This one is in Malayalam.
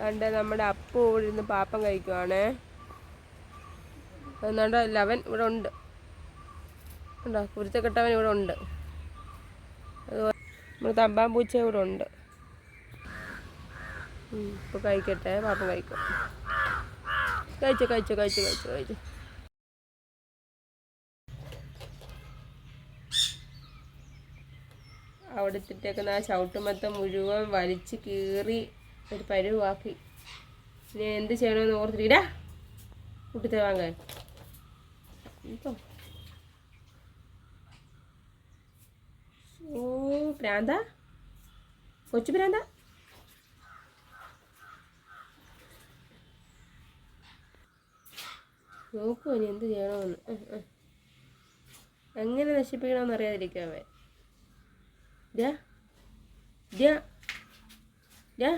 അതുകൊണ്ട് നമ്മുടെ അപ്പു ഇവിടെ ഇരുന്ന് പാപ്പം കഴിക്കുവാണേ. അതുകൊണ്ട് ലവൻ ഇവിടെ ഉണ്ട്. ഉണ്ടോ കുരുത്തക്കെട്ടവൻ ഇവിടെ ഉണ്ട്. അതുപോലെ നമ്മുടെ തമ്പാൻ പൂച്ച ഇവിടെ ഉണ്ട്. ഇപ്പോൾ കഴിക്കട്ടെ പാപ്പം കഴിക്കും. കഴിച്ചു കഴിച്ചു കഴിച്ചു കഴിച്ചു കഴിച്ചു. അവിടെ ആ ചവിട്ടുമത്തം മുഴുവൻ വലിച്ചു കീറി ഒരു പരുവാക്കി ഇനി എന്ത് ചെയ്യണമെന്ന് ഓർത്തിരിക്കടാ കുട്ടിത്തെ വാങ്ങാൻ ഓ പ്രാന്ത. കൊച്ചു പ്രാന്ത. നോക്കൂ ഇനി എന്ത് ചെയ്യണമെന്ന്. എങ്ങനെ നശിപ്പിക്കണമെന്ന് അറിയാതിരിക്കാവേ ഇതാ. ഇതാ. ഡാ